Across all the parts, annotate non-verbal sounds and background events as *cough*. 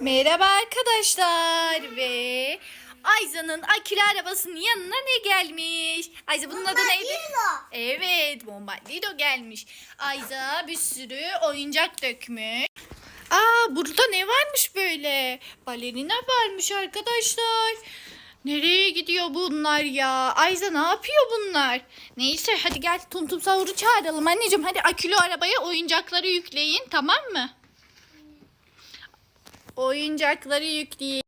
Merhaba arkadaşlar ve Ayza'nın akülü arabasının yanına ne gelmiş? Ayza bunun adı neydi? Evet, Bombardino gelmiş. Ayza bir sürü oyuncak dökmüş. Aa, burada ne varmış böyle? Balerina varmış arkadaşlar. Nereye gidiyor bunlar ya? Ayza ne yapıyor bunlar? Neyse hadi gel Tum Tum Sahur'u çağıralım. Anneciğim hadi akülü arabaya oyuncakları yükleyin tamam mı? Oyuncakları yükleyin.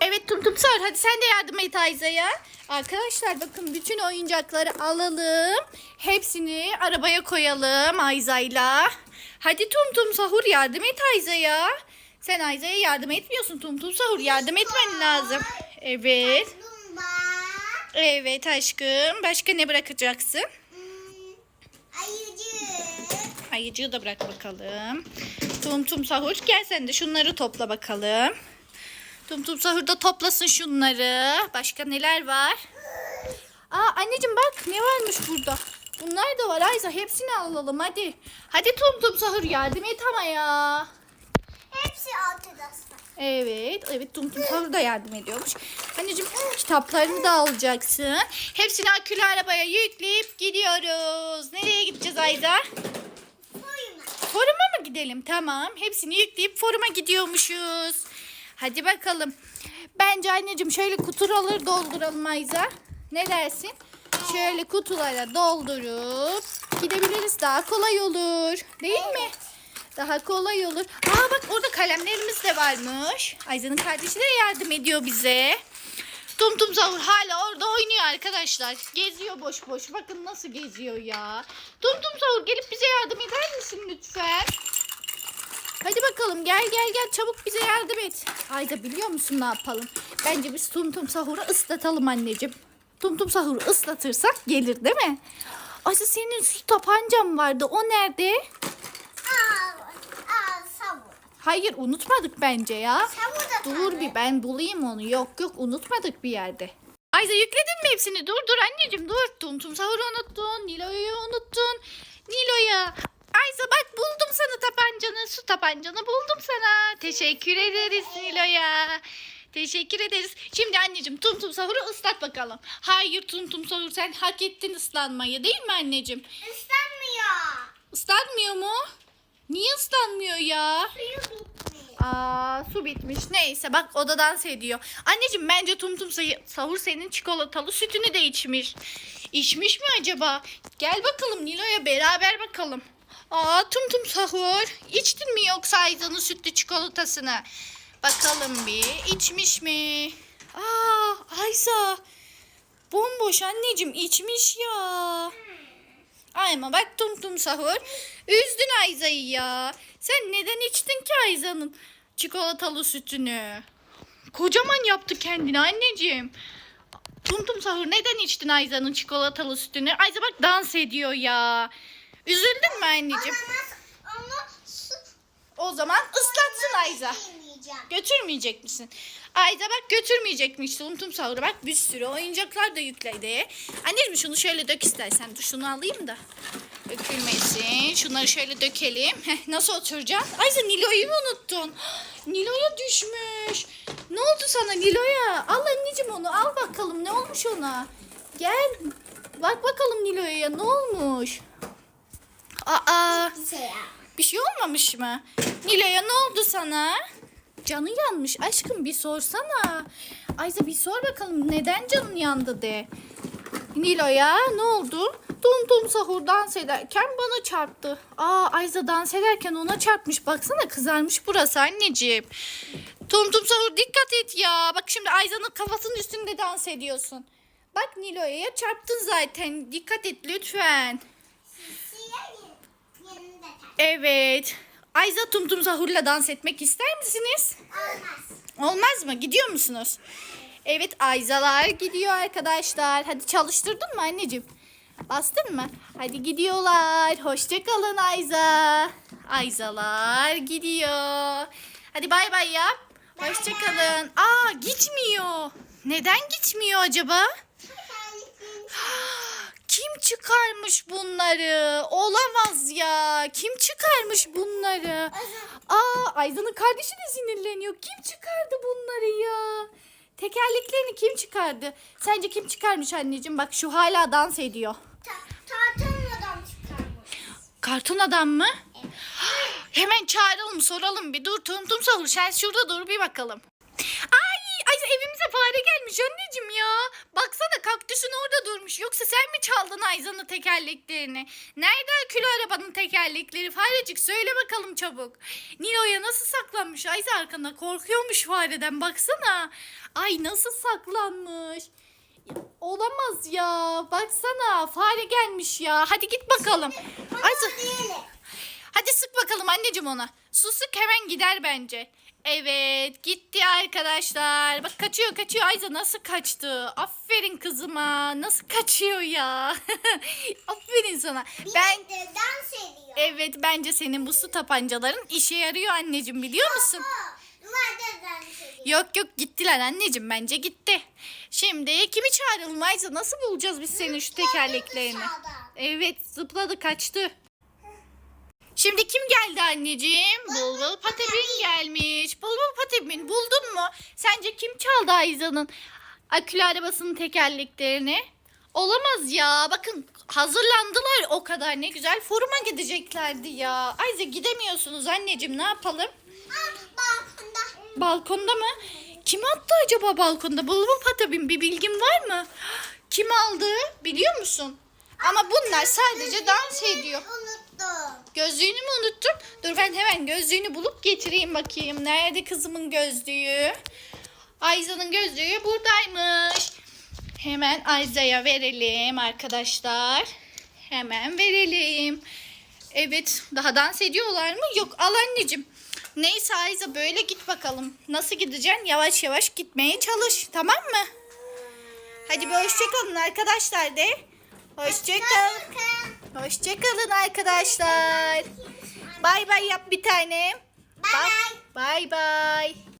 Evet Tum Tum Sahur hadi sen de yardım et Ayza'ya. Arkadaşlar bakın bütün oyuncakları alalım. Hepsini arabaya koyalım Ayza'yla. Hadi Tum Tum Sahur yardım et Ayza'ya. Sen Ayza'ya yardım etmiyorsun Tum Tum Sahur yardım etmen lazım. Evet. Evet aşkım. Başka ne bırakacaksın? Ayıcığı da bırak bakalım. Tum Tum Sahur gel sen de şunları topla bakalım. Tum Tum Sahur da toplasın şunları. Başka neler var? Aa anneciğim bak ne varmış burada. Bunlar da var Ayza hepsini alalım hadi. Hadi Tum Tum Sahur yardım et ama ya. Hepsi ortada. Evet, evet Tum Tum Sahur da yardım ediyormuş. Anneciğim kitaplarını da alacaksın. Hepsini akülü arabaya yükleyip gidiyoruz. Nereye gideceğiz Ayza? Foruma mı gidelim? Tamam. Hepsini yükleyip foruma gidiyormuşuz. Hadi bakalım. Bence anneciğim şöyle kutuları dolduralım Ayza. Ne dersin? Şöyle kutulara doldurup gidebiliriz. Daha kolay olur. Değil mi? Daha kolay olur. Aa bak orada kalemlerimiz de varmış. Ayza'nın kardeşi de yardım ediyor bize. Tum Tum Sahur hala oynuyor arkadaşlar. Geziyor boş boş. Bakın nasıl geziyor ya. Tum Tum Sahur gelip bize yardım eder misin lütfen? Hadi bakalım gel gel gel çabuk bize yardım et. Ayda biliyor musun ne yapalım? Bence biz Tum Tum Sahur'u ıslatalım anneciğim. Tum Tum Sahur'u ıslatırsak gelir değil mi? Ayşe senin su tabancam vardı. O nerede? Hayır unutmadık bence ya. Da Dur tabii. bir ben bulayım onu. Yok yok unutmadık bir yerde. Ayza yükledin mi hepsini? Dur dur anneciğim dur. Tum tum sahuru unuttun. Nilo'yu unuttun. Nilo'ya. Ayza bak buldum sana tabancanı. Su tabancanı buldum sana. Teşekkür ederiz Nilo'ya. Teşekkür ederiz. Şimdi anneciğim tum tum sahuru ıslat bakalım. Hayır tum tum sahur sen hak ettin ıslanmayı değil mi anneciğim? Islanmıyor. Islanmıyor mu? Niye ıslanmıyor ya? Suyu bitmiş. Aa su bitmiş. Neyse bak o da dans ediyor. Anneciğim bence Tum Tum sayı- Sahur senin çikolatalı sütünü de içmiş. İçmiş mi acaba? Gel bakalım Nilo'ya beraber bakalım. Aa Tum Tum Sahur içtin mi yoksa Ayza'nın sütlü çikolatasını? Bakalım bir içmiş mi? Aa Ayza bomboş anneciğim içmiş ya. Ay ama bak Tum Tum Sahur. Üzdün Ayza'yı ya. Sen neden içtin ki Ayza'nın çikolatalı sütünü? Kocaman yaptı kendini anneciğim. Tum Tum Sahur neden içtin Ayza'nın çikolatalı sütünü? Ayza bak dans ediyor ya. Üzüldün mü anneciğim? Ama nasıl onu su O zaman ıslatsın Ayza. yemeyeceğim. Götürmeyecek misin? Ayza bak götürmeyecekmiş Tum Tum Sahur'a. Bak bir sürü oyuncaklar da yükledi. Anneciğim şunu şöyle dök istersen. Dur şunu alayım da. Dökülmesin. Şunları şöyle dökelim. Heh, nasıl oturacaksın? Ayza Nilo'yu mu unuttun? Nilo'ya düşmüş. Ne oldu sana Nilo'ya? Al anneciğim onu al bakalım ne olmuş ona. Gel. Bak bakalım Nilo'ya ne olmuş? Aa. Bir şey olmamış mı? Nilo'ya ne oldu sana? Canı yanmış aşkım bir sorsana. Ayza bir sor bakalım neden canın yandı de. Nilo'ya ne oldu? Tum tum sahur dans ederken bana çarptı. Aa Ayza dans ederken ona çarpmış. Baksana kızarmış burası anneciğim. Tum tum sahur dikkat et ya. Bak şimdi Ayza'nın kafasının üstünde dans ediyorsun. Bak Nilo'ya çarptın zaten. Dikkat et lütfen. Evet. Ayza Tum Tum Sahur'la dans etmek ister misiniz? Olmaz. Olmaz mı? Gidiyor musunuz? Evet Ayzalar gidiyor arkadaşlar. Hadi çalıştırdın mı anneciğim? Bastın mı? Hadi gidiyorlar. Hoşçakalın Ayza. Ayzalar gidiyor. Hadi bay bay yap. Hoşçakalın. Aa gitmiyor. Neden gitmiyor acaba? *gasps* kim çıkarmış bunları? Olamaz ya. Kim çıkarmış bunları? Aa Ayza'nın kardeşi de sinirleniyor. Kim çıkardı bunları ya? Tekerleklerini kim çıkardı? Sence kim çıkarmış anneciğim? Bak şu hala dans ediyor. Ta tartılmadan çıkarmış. Karton adam mı? *gasps* Hemen çağıralım soralım bir dur tum tum sahur sen şurada dur bir bakalım. Fare gelmiş anneciğim ya. Baksana kaktüsün orada durmuş. Yoksa sen mi çaldın Ayza'nın tekerleklerini? Nerede akülü arabanın tekerlekleri? Farecik söyle bakalım çabuk. Nilo'ya nasıl saklanmış? Ayza arkanda korkuyormuş fareden baksana. Ay nasıl saklanmış. Olamaz ya. Baksana fare gelmiş ya. Hadi git bakalım. Ayza. Hadi sık bakalım anneciğim ona. Su sık hemen gider bence. Evet gitti arkadaşlar. Bak kaçıyor kaçıyor. Ayza nasıl kaçtı? Aferin kızıma. Nasıl kaçıyor ya? *laughs* Aferin sana. Ben de dans ediyor. evet bence senin bu su tapancaların işe yarıyor anneciğim biliyor musun? Yok yok gittiler anneciğim bence gitti. Şimdi kimi çağıralım Ayza? Nasıl bulacağız biz senin şu tekerleklerini? Evet zıpladı kaçtı. Şimdi kim geldi anneciğim? Bulbul Patebin gelmiş. Bulbul Patebin buldun mu? Sence kim çaldı Ayza'nın akülü arabasının tekerleklerini? Olamaz ya. Bakın hazırlandılar o kadar ne güzel. Foruma gideceklerdi ya. Ayza gidemiyorsunuz anneciğim ne yapalım? Balkonda. Balkonda mı? Kim attı acaba balkonda? Bulbul Patebin bir bilgin var mı? Kim aldı biliyor musun? Ama bunlar sadece dans ediyor. Unuttum. Gözlüğünü mü unuttun? Dur ben hemen gözlüğünü bulup getireyim bakayım. Nerede kızımın gözlüğü? Ayza'nın gözlüğü buradaymış. Hemen Ayza'ya verelim arkadaşlar. Hemen verelim. Evet daha dans ediyorlar mı? Yok al anneciğim. Neyse Ayza böyle git bakalım. Nasıl gideceksin? Yavaş yavaş gitmeye çalış. Tamam mı? Hadi bir hoşçakalın arkadaşlar de. Hoşçakalın. Bakın. Hoşçakalın arkadaşlar. Bay bay yap bir tane. Bay bay. Bay bay.